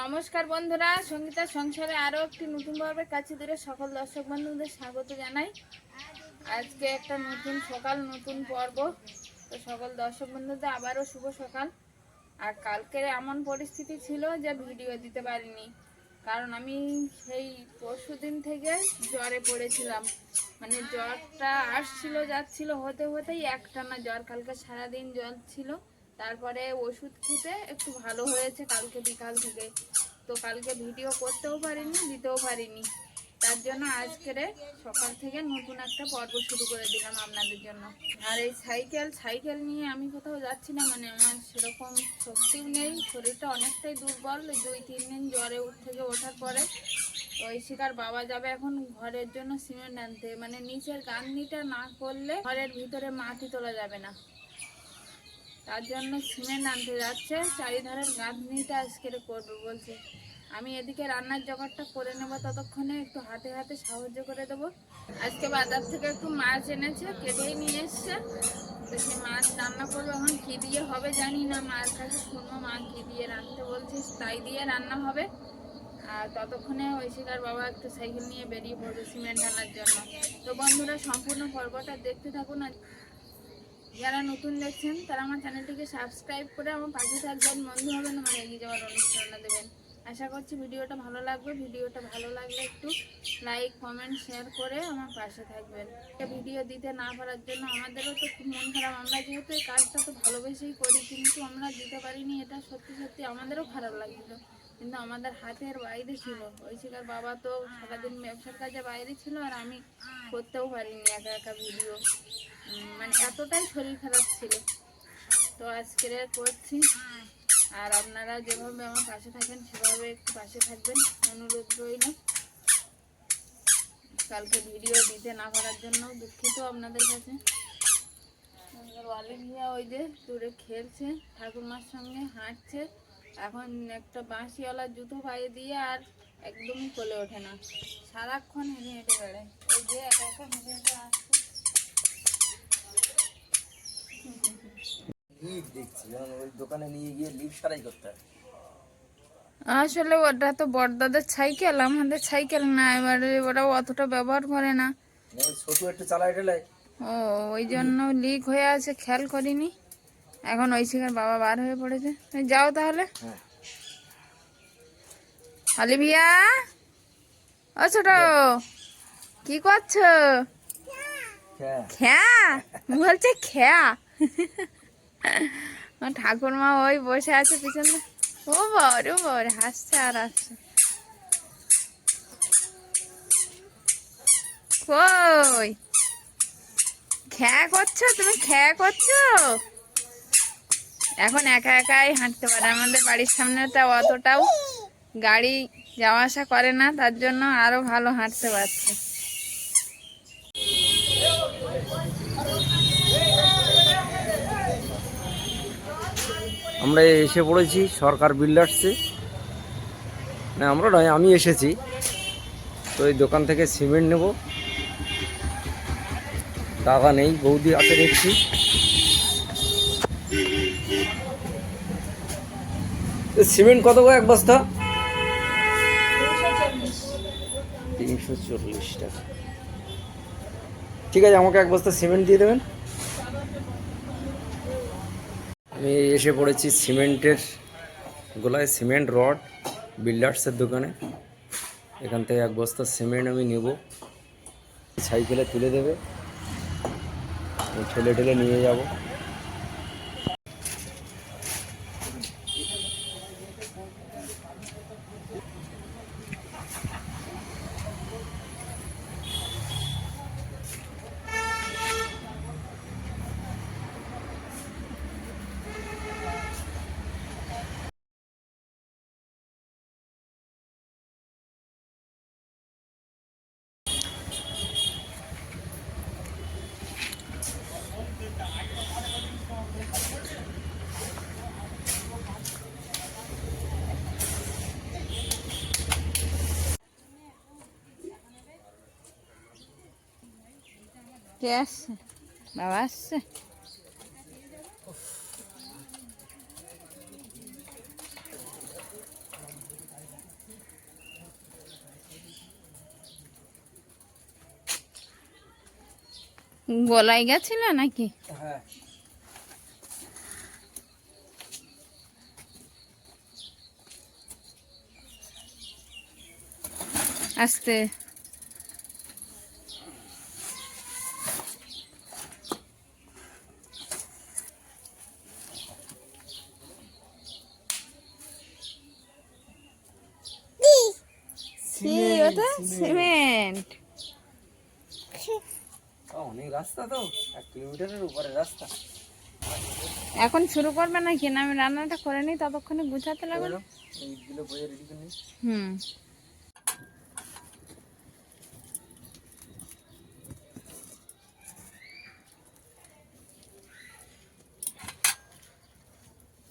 নমস্কার বন্ধুরা, সঙ্গীতা সংসারে আরও একটি নতুন পর্বের কাছে দূরে সকল দর্শক বন্ধুদের স্বাগত জানাই। আজকে একটা নতুন সকাল, নতুন পর্ব। তো সকল দর্শক বন্ধুদের আবারও শুভ সকাল। আর কালকের এমন পরিস্থিতি ছিল যে ভিডিও দিতে পারিনি। কারণ আমি সেই পরশু দিন থেকে জ্বরে পড়েছিলাম। মানে জ্বরটা আসছিল, যাচ্ছিল, হতে হতেই একটানা জ্বর, কালকে সারাদিন জ্বর ছিল। তারপরে ওষুধ খেতে একটু ভালো হয়েছে কালকে বিকাল থেকে। তো কালকে ভিডিও করতেও পারিনি, দিতেও পারিনি। তার জন্য আজকের সকাল থেকে নতুন একটা পর্ব শুরু করে দিলাম আপনাদের জন্য। আর এই সাইকেল সাইকেল নিয়ে আমি কোথাও যাচ্ছি না মানে আমার সেরকম শক্তিও নেই, শরীরটা অনেকটাই দুর্বল দুই, তিন দিন জ্বরে থেকে ওঠার পরে ওই শিকার বাবা যাবে এখন ঘরের জন্য সিমেন্ট আনতে। মানে নিচের গান্ধিটা না করলে ঘরের ভিতরে মাটি তোলা যাবে না। তার জন্য সিমেন্ট আনতে যাচ্ছে, চারিধারের গাঁথনিটা আজকে করবে বলছে। আমি এদিকে রান্নার জোগাড়টা করে নেব ততক্ষণে, একটু হাতে হাতে সাহায্য করে দেবো। আজকে বাজার থেকে একটু মাছ এনেছে, কেটেই নিয়ে এসছে। তো সে মাছ রান্না করব, এখন কী দিয়ে হবে জানি না। মার কাছে শুনব, মা কী দিয়ে রাঁধতে বলছিস তাই দিয়ে রান্না হবে। আর ততক্ষণে ঐশিকার বাবা একটু সাইকেল নিয়ে বেরিয়ে পড়বে সিমেন্ট আনার জন্য। তো বন্ধুরা, সম্পূর্ণ পর্বটা দেখতে থাকুন আর যারা নতুন দেখছেন, তারা আমার চ্যানেলটিকে সাবস্ক্রাইব করে আমার পাশে থাকবেন। বন্ধু হবেন, আমার এগিয়ে যাওয়ার অনুপ্রেরণা দেবেন। আশা করছি ভিডিওটা ভালো লাগবে। ভিডিওটা ভালো লাগলে একটু লাইক কমেন্ট শেয়ার করে আমার পাশে থাকবেন। ভিডিও দিতে না পারার জন্য আমাদেরও তো খুব মন খারাপ। আমরা যেহেতু এই কাজটা তো ভালোবেসেই করি, কিন্তু আমরা দিতে পারিনি। এটা সত্যি সত্যি আমাদেরও খারাপ লাগছিল। কিন্তু আমাদের হাতের বাইরে ছিল। ঐশিকার বাবা তো সারাদিন ব্যবসার কাজে বাইরে ছিল আর আমি করতেও পারিনি একা একা ভিডিও মানে এতটাই শরীর খারাপ ছিল। তো আজকে করছি। আর আপনারা যেভাবে আমার পাশে থাকেন সেভাবে একটু পাশে থাকবেন। অনুরোধ রইল। কালকে ভিডিও দিতে না পারার জন্য দুঃখিত আপনাদের কাছে। অলিভিয়া ওই যে দূরে খেলছে, ঠাকুরমার সঙ্গে হাঁটছে। এখন একটা বাঁশিওয়ালা জুতো পায়ে দিয়ে আর একদমই কোলে ওঠে না। সারাক্ষণ হেঁটে হেঁটে বেড়ায়। ওই যে একা একা হেঁটে হেঁটে আসছে লিফ দেখছি যেমন ওই দোকানে নিয়ে গিয়ে লিফ সারাই করতে হয়। আসলে ওটা তো বড়দাদের সাইকেল আমাদের সাইকেল না এবারে ওরা অতটা ব্যবহার করে না। মানে ছোট একটু চালাই টেলাই ও ওই জন্য লিক হয়ে আছে খেয়াল করিনি। এখন ওই শিকার বাবা বার হয়ে পড়েছে। যাও তাহলে। হ্যাঁ। অলিভিয়া ও ছোট কি করছ? হ্যাঁ। খ্যা? বলছে খ্যা। আমার ঠাকুরমা ওই বসে আছে পিছনে। ও বর ও বর, হাসছে আর হাসছে। কই? খ্যা করছ? তুমি খ্যা করছ? এখন একা একাই হাঁটতে পারে। আমাদের বাড়ির সামনেটা অতটাও গাড়ি যাওয়া আসা করে না, তার জন্য আরও ভালো হাঁটতে পারছে। আমরা এসে পড়েছি সরকার বিল্ডার্সে। না, আমরা নয়, আমি এসেছি। তো এই দোকান থেকে সিমেন্ট নেব। টাকা নেই, বৌদি আছে দেখছি। সিমেন্ট কত এক বস্তা? তিনশো চল্লিশ টাকা। ঠিক আছে, আমাকে এক বস্তা সিমেন্ট দিয়ে দেবেন। আমি এসে পড়েছি সিমেন্টের গোলায় সিমেন্ট রড, বিল্ডার্সের দোকানে। এখান থেকে এক বস্তা সিমেন্ট আমি নেব। সাইকেলে তুলে দেবে। ঠেলে ঠেলে নিয়ে যাব। কে আসছে বাবা আসছে গলায় গেছিল নাকি হ্যাঁ আসতে কি ওটা? সিমেন্ট অনেক রাস্তা তো এক কিলোমিটারের উপরে রাস্তা। এখন শুরু করবে নাকি? না আমি রান্নাটা করে নিই ততক্ষণে গুছাতে লাগবে। হুম।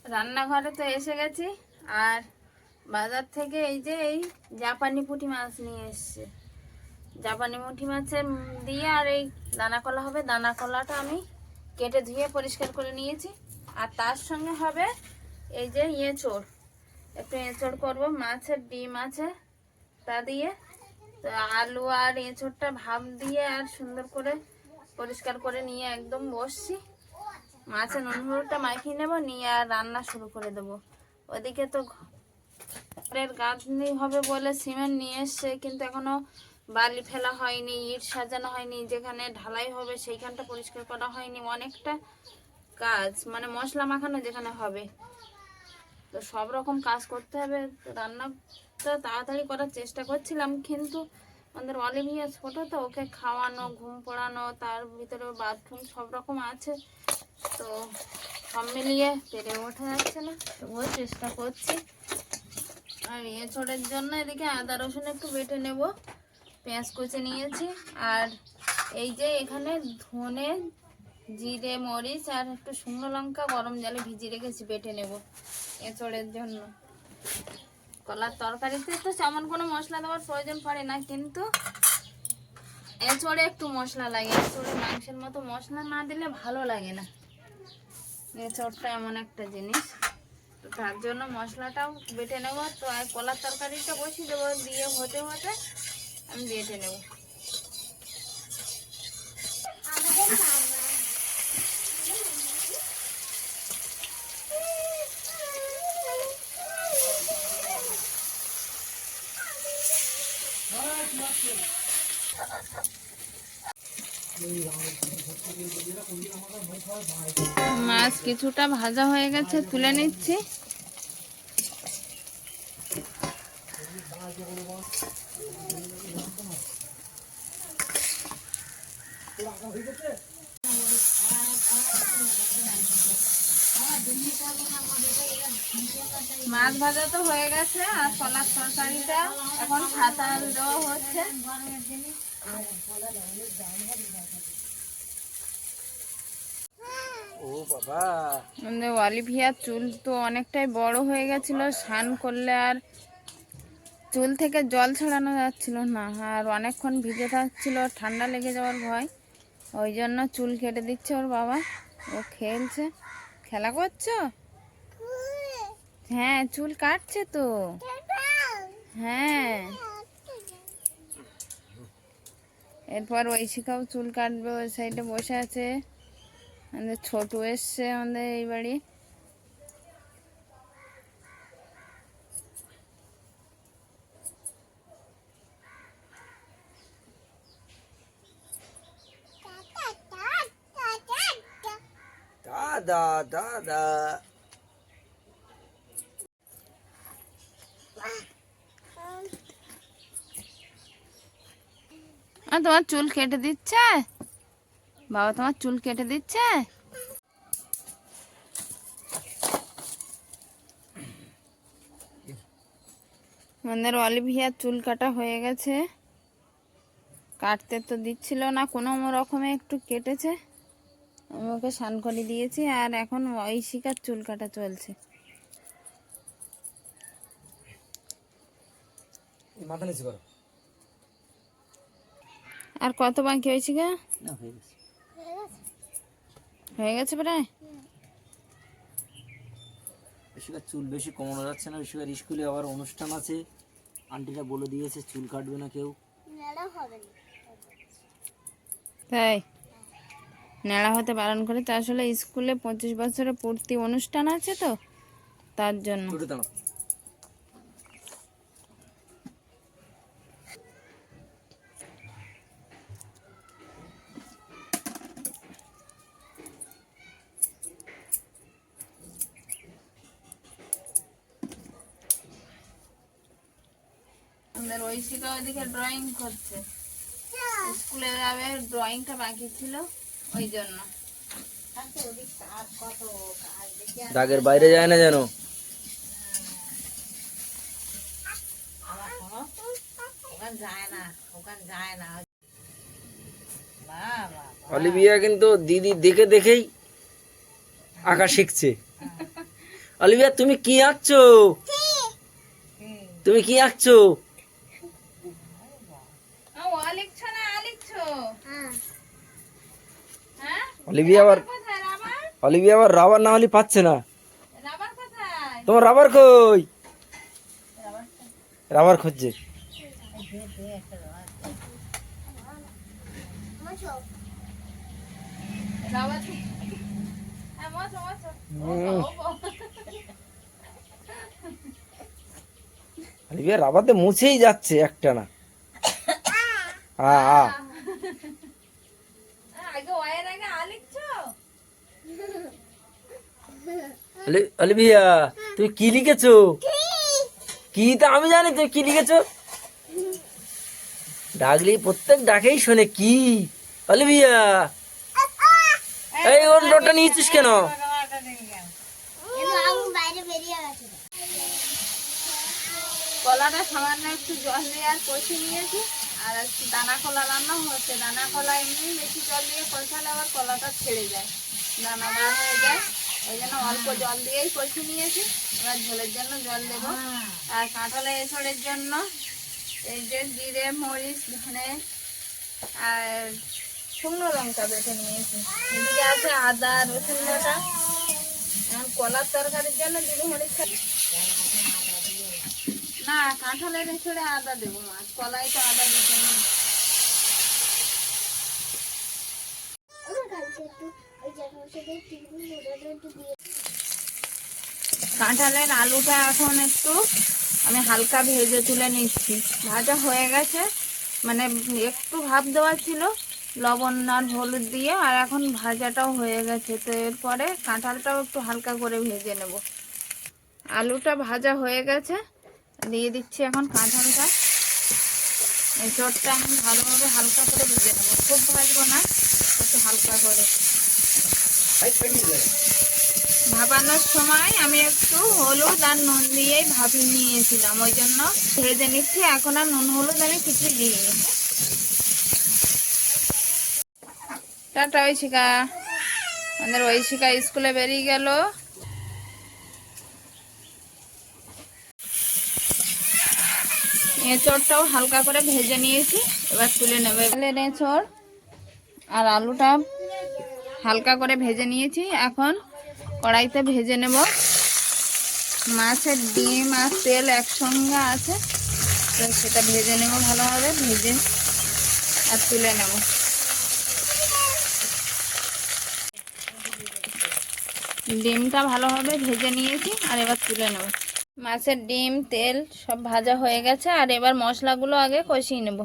রান্নাঘরে তো এসে গেছি আর বাজার থেকে এই যে এই জাপানি পুঁটি মাছ নিয়ে এসছে। জাপানি পুঁটি মাছের দিয়ে আর এই দানা কলা হবে। দানা কলাটা আমি কেটে ধুয়ে পরিষ্কার করে নিয়েছি। আর তার সঙ্গে হবে এই যে এঁচড়। একটু এঁচড় করব, মাছের ডিম আছে তা দিয়ে। তো আলু আর এঁচড়টা ভাপ দিয়ে আর সুন্দর করে পরিষ্কার করে নিয়ে একদম বসছি। মাছের নুন হলুদটা মাখিয়ে নেব, নিয়ে আর রান্না শুরু করে দেবো। ওদিকে তো ঘরের গাঁথনি হবে বলে সিমেন্ট নিয়ে এসছে, কিন্তু এখনও বালি ফেলা হয়নি, ইট সাজানো হয়নি, যেখানে ঢালাই হবে সেইখানটা পরিষ্কার করা হয়নি। অনেকটা কাজ মানে মশলা মাখানো যেখানে হবে। তো সব রকম কাজ করতে হবে রান্নাটা তাড়াতাড়ি করার চেষ্টা করছিলাম, কিন্তু আমাদের অলিভিয়া ছোট তো, ওকে খাওয়ানো, ঘুম পড়ানো, তার ভিতরে বাথরুম সব রকম আছে। তো সব মিলিয়ে পেরে ওঠা যাচ্ছে না, তবুও চেষ্টা করছি। আর এঁচড়ের জন্য এদিকে আদা রসুন একটু বেটে নেব। পেঁয়াজ কুচি নিয়েছি। আর এই যে এখানে ধনে, জিরে, মরিচ আর একটু শুকনো লঙ্কা গরম জলে ভিজিয়ে রেখেছি বেটে নেব এঁচড়ের জন্য। কলার তরকারিতে তো তেমন কোনো মশলা দেওয়ার প্রয়োজন পড়ে না, কিন্তু এঁচড়ে একটু মশলা লাগে। এঁচড়ে মাংসের মতো মশলা না দিলে ভালো লাগে না। এঁচড়টা এমন একটা জিনিস। তো তার জন্য মশলাটাও বেটে নেব। তো আর কলার তরকারিটা বসিয়ে দেবো, দিয়ে হতে হতে আমি বেটে নেব। মাছ কিছুটা ভাজা হয়ে গেছে, তুলে নিচ্ছি। মাছ ভাজা তো হয়ে গেছে, আর কলার তরকারিটা এখন ছাতা দেওয়া হচ্ছে। ও বাবা। অলিভিয়ার চুল তো অনেকটাই বড় হয়ে গেছিল, স্নান করলে আর চুল থেকে জল ছড়ানো যাচ্ছিল না, আর অনেকক্ষণ ভিজে থাকছিল, ঠান্ডা লেগে যাওয়ার ভয়। ওই জন্য চুল কেটে দিচ্ছে ওর বাবা। ও খেলছে। খেলা করছ? হ্যাঁ চুল কাটছে তো। হ্যাঁ। এরপর ঐশিকাও চুল কাটবে, ওই সাইডে বসে আছে। আমাদের ছোট এসছে আমাদের এই বাড়ি। দাদা দাদা। আর তোমার চুল কেটে দিচ্ছে? বাবা তোমার চুল কেটে দিচ্ছে? আমাদের অলিভিয়ার চুল কাটা হয়ে গেছে। কাটতে তো দিচ্ছিল না কোনো রকমে একটু কেটেছে। আমি ওকে স্নান করে দিয়েছি আর এখন ঐশিকার চুল কাটা চলছে। আর কত বাকি ঐশিকা? না হয়ে গেছে। হয়ে গেছে প্রায়? বেশিকার চুল বেশি কমানো যাচ্ছে না। বেশিকার স্কুলে আবার অনুষ্ঠান আছে। আন্টিরা বলে দিয়েছে চুল কাটবে না কেউ। তাই? নেড়া হতে বারণ করে। তা আসলে স্কুলে পঁচিশ বছরে পূর্তি অনুষ্ঠান আছে তো? তার জন্য। আমাদের ঐশিকা ওইদিকে ড্রয়িং করছে। স্কুলে যাবে ড্রয়িংটা বাকি ছিল ওই জন্য। দাগের বাইরে যায় না যেন? অলিভিয়া কিন্তু দিদি দেখে দেখেই আঁকা শিখছে। অলিভিয়া তুমি কি আঁকছো? তুমি কি আঁকছো আ, ও লিখছো না আ লিখছো হ্যাঁ অলিভিয়া আবার অলিভিয়া আবার রাবার না হলে পাচ্ছে না। তোমার রাবার কই? রাবার খুঁজছে। রাবার হ্যাঁ অলিভিয়া রাবারতে মুছেই যাচ্ছে একটা না। হ্যাঁ হ্যাঁ আগে ওয়ের আগে আ লিখছো অলি- অলিভিয়া তুমি কি লিখেছো? কি তা আমি জানি, তুমি কি লিখেছো? ডাকলি, প্রত্যেক ডাকেই শোনে কি। অলিভিয়া এই ওর নোটটা নিয়েছিস কেন? কলাটা সামান্য একটু জল দিয়ে আর কষে নিয়েছি, আর দানা কলা রান্না হচ্ছে। দানা কলা এমনি বেশি জল দিয়ে কষালে আবার কলাটা ছেড়ে যায়, দানা হয়ে যায়। ওই জন্য অল্প জল দিয়েই কষে নিয়েছি। এবার ঝোলের জন্য জল দেবো। আর কাঁঠালে এসড়ের জন্য এই যে জিরে মরিচ ধনে আর শুকনো লঙ্কা বেটে নিয়েছি। এদিকে আছে আদা রসুন বাটা। এখন কলার তরকারির জন্য জিরে মরিচ না কাঁঠালের এছড়ে আদা দেবো মাছ কলাই তো আদা দিতে নেই। কাঁঠালের আলুটা এখন একটু আমি হালকা ভেজে তুলে নিচ্ছি। ভাজা হয়ে গেছে। মানে একটু ভাপ দেওয়া ছিল, লবণ আর হলুদ দিয়ে, আর এখন ভাজাটাও হয়ে গেছে। তো এরপরে কাঁঠালটাও একটু হালকা করে ভেজে নেব। আলুটা ভাজা হয়ে গেছে। দিয়ে দিচ্ছি এখন কাঁঠালটা। এই চটটা আমি ভালোভাবে হালকা করে ভেজে নেব। খুব ভাজবো না, একটু হালকা করে। ভাপানোর সময় আমি একটু হলুদ আর নুন দিয়েই ভাপিয়ে নিয়েছিলাম, ওই জন্য ভেজে নিচ্ছি। এখন আর নুন হলুদ আমি কিছু দিইনি। টাটা, ঐশিকা। আমাদের ঐশিকা স্কুলে বেরিয়ে গেল। এঁচড়টাও হালকা করে ভেজে নিয়েছি, এবার তুলে নেবে। এঁচড় আর আলুটা হালকা করে ভেজে নিয়েছি। এখন কড়াইতে ভেজে নেব। মাছের ডিম আর তেল একসঙ্গে আছে। তো সেটা ভেজে নেব ভালোভাবে। ভেজে আর তুলে নেব। ডিমটা ভালোভাবে ভেজে নিয়েছি আর এবার তুলে নেব। মাছের ডিম, তেল সব ভাজা হয়ে গেছে। আর এবার মশলাগুলো আগে কষিয়ে নেব।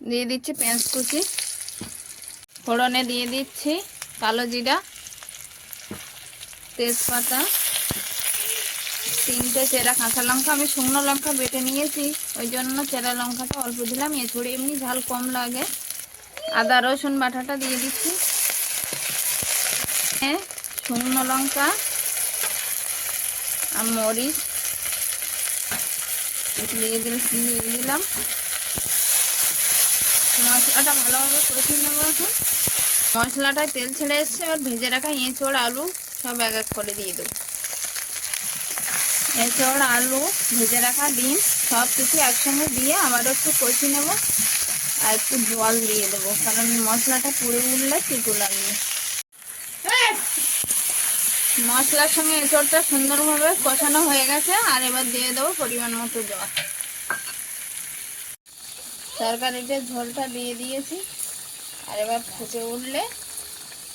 দিয়ে দিচ্ছি পেঁয়াজ কুচি। ফোড়নে দিয়ে দিচ্ছি কালো জিরা তেজপাতা তিনটে চেরা কাঁচা লঙ্কা। আমি শুকনো লঙ্কা বেটে নিয়েছি ওই জন্য চেরা লঙ্কাটা অল্প দিলাম। এছড়ে এমনি ঝাল কম লাগে। আদা রসুন বাটাটা দিয়ে দিচ্ছি। এ, শুকনো লঙ্কা আর মরিচ দিয়ে দিলাম। মশলাটা ভালোভাবে কষিয়ে নেব এখন। মশলাটায় তেল ছেড়ে এসছে, এবার ভেজে রাখা এঁচড়, আলু সব এক এক করে দিয়ে দেবো। এঁচড়, আলু, ভেজে রাখা ডিম সব কিছু একসঙ্গে দিয়ে আবারও একটু কষিয়ে নেব আর একটু জল দিয়ে দেবো, কারণ মশলাটা পুড়ে উঠলে তিতু লাগবে। মশলার সঙ্গে এঁচড়টা সুন্দরভাবে কষানো হয়ে গেছে, আর এবার দিয়ে দেবো পরিমাণ মতো জল। তরকারিতে ঝোলটা দিয়ে দিয়েছি। আর এবার ফুটে উঠলে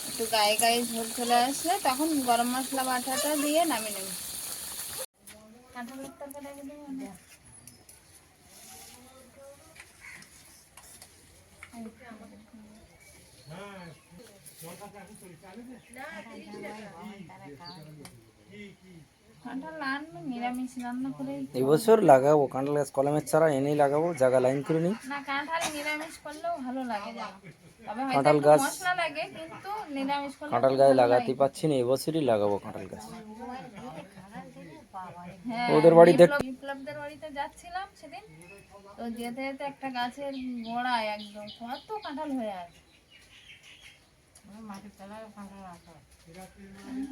একটু গায়ে গায়ে ঝোল চলে আসলে তখন গরম মশলা বাটাটা দিয়ে নামিয়ে নেব। দেবো না? কাঁঠাল আনবে নিরামিষ রান্না করে এই বছর লাগাবো কাঁঠাল গাছ কলমের চারা এনেই লাগাবো জায়গা লাইন করে নিই। না কাঁঠাল নিরামিষ করলেও ভালো লাগে জানো। তবে হয়তো কাঁঠাল গাছ- লাগে কিন্তু নিরামিষ করলে কাঁঠাল গায়ে লাগাতে পাচ্ছি না এবছরই লাগাবো কাঁঠাল গাছ। হ্যাঁ ওদের বাড়ি দেখ- বিপ্লবদের বাড়িতে যাচ্ছিলাম সেদিন। তো যেতে যেতে একটা গাছের গোড়ায় একদম কত কাঁঠাল হয়ে আছে।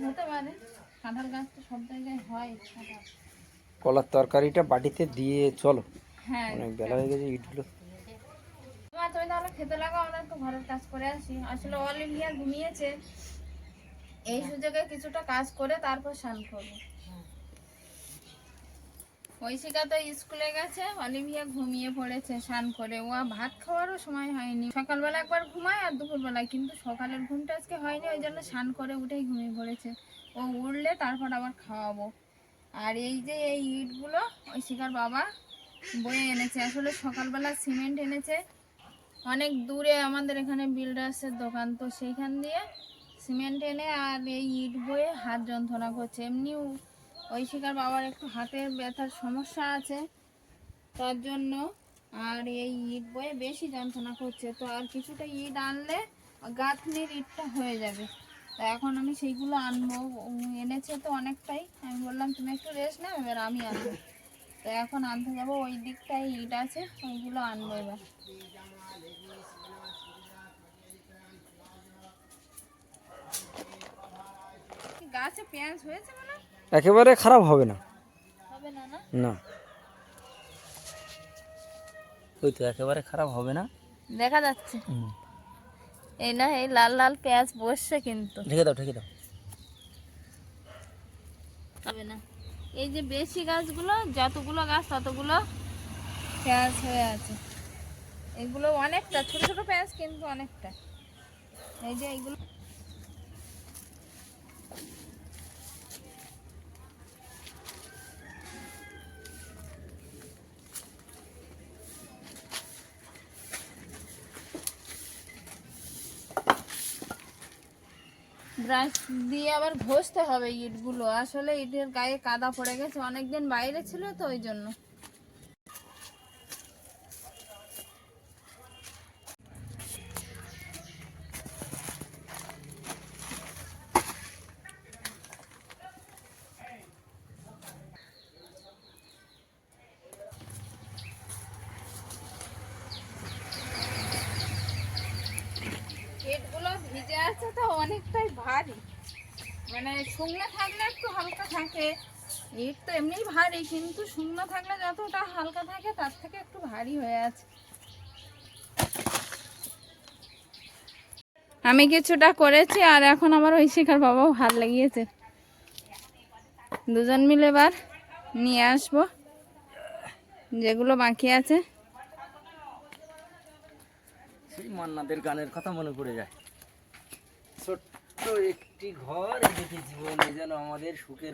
হতে পারে। কাঁঠাল গাছ তো সব জায়গায় হয় কলার তরকারিটা বাটিতে দিয়ে চলো। হ্যাঁ অনেক বেলা হয়ে গেছে ইটগুলো মা তুমি তাহলে খেতে লাগো আমরা একটু ঘরের কাজ করে আসি। আসলে অল ইন্ডিয়া ঘুমিয়েছে। এই সুযোগে কিছুটা কাজ করে তারপর স্নান করব। ঐশিকা তো স্কুলে গেছে, অলিভিয়া ঘুমিয়ে পড়েছে স্নান করে। ও ভাত খাওয়ারও সময় হয়নি। সকালবেলা একবার ঘুমায় আর দুপুরবেলায়, কিন্তু সকালের ঘুমটা আজকে হয়নি, ওই জন্য স্নান করে উঠেই ঘুমিয়ে পড়েছে। ও উঠলে তারপর আবার খাওয়াবো। আর এই যে এই ইটগুলো, ঐশিকার বাবা বয়ে এনেছে। আসলে সকালবেলা সিমেন্ট এনেছে। অনেক দূরে আমাদের এখানে বিল্ডার্সের দোকান, তো সেইখান দিয়ে সিমেন্ট এনে আর এই ইট বয়ে হাত যন্ত্রণা করছে। এমনি ঐশিকার বাবার একটু হাতের ব্যথার সমস্যা আছে, তার জন্য আর এই ইট বয়ে বেশি যন্ত্রণা করছে। তো আর কিছুটা ইট আনলে গাঁথনির ইটটা হয়ে যাবে। তো এখন আমি সেইগুলো আনব। এনেছে তো অনেকটাই। আমি বললাম, তুমি একটু রেস্ট নাও, এবার আমি আনব। তো এখন আনতে যাব। ওই দিকটায় ইট আছে ওইগুলো আনব এবার। গাছে পেঁয়াজ হয়েছে একেবারে খারাপ হবে না। হবে না না? না। ওই তো একেবারে খারাপ হবে না। দেখা যাচ্ছে। এই না এই লাল লাল পেঁয়াজ বসছে কিন্তু। ঢেকে দাও ঢেকে দাও। হবে না। এই যে বেশি গাছগুলো যতগুলো গাছ ততগুলো পেঁয়াজ হয়ে আছে। এগুলো অনেকটা ছোট ছোট পেঁয়াজ কিন্তু অনেকটা। এই যে এইগুলো ব্রাশ দিয়ে আবার ঘষতে হবে ইটগুলো। আসলে ইটের গায়ে কাদা পড়ে গেছে, অনেকদিন বাইরে ছিল তো ওই জন্য ইটগুলো ভিজে আছে তো অনেকটাই ভারী মানে শুকনো থাকলে একটু হালকা থাকে। ইট তো এমনিই ভারী, কিন্তু শুকনো থাকলে যতটা হালকা থাকে, তার থেকে একটু ভারী হয়ে আছে। আমি কিছুটা করেছি, আর এখন আমার ওই শিখার বাবাও হাত লাগিয়েছে। দুজন মিলে এবার নিয়ে আসব, যেগুলো বাকি আছে। সেই মান্নাদের গানের কথা মনে পড়ে যায়। ছোট্ট একটি ঘর জীবনে যেন আমাদের সুখের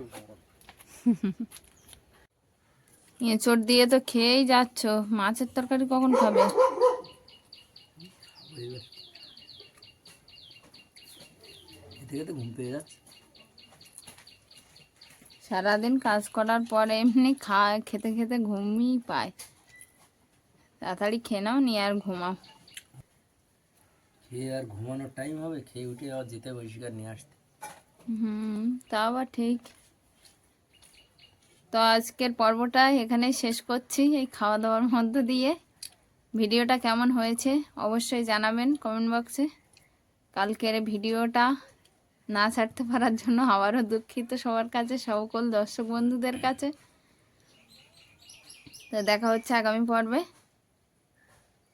এঁচড় দিয়ে তো খেয়েই যাচ্ছ মাছের তরকারি কখন খাবে? এদিকে তো ঘুম পেয়ে যাচ্ছে। সারাদিন কাজ করার পর এমনি খা খেতে খেতে ঘুমই পায়। তাড়াতাড়ি খেয়ে নাও নিয়ে আর ঘুমাও। খেয়ে আর ঘুমানোর টাইম হবে খেয়ে উঠে আবার যেতে বৈশিকার নিয়ে আসতে। হুম তা আবার ঠিক। তো আজকের পর্বটা এখানে শেষ করছি এই খাওয়া দাওয়ার মধ্য দিয়ে। ভিডিওটা কেমন হয়েছে অবশ্যই জানাবেন কমেন্ট বক্সে কালকের ভিডিওটা না ছাড়তে পারার জন্য আবারও দুঃখিত সবার কাছে সকল দর্শক বন্ধুদের কাছে। তো দেখা হচ্ছে আগামী পর্বে।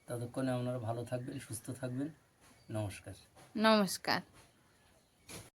ততক্ষণে আপনারা ভালো থাকবেন সুস্থ থাকবেন। নমস্কার। নমস্কার।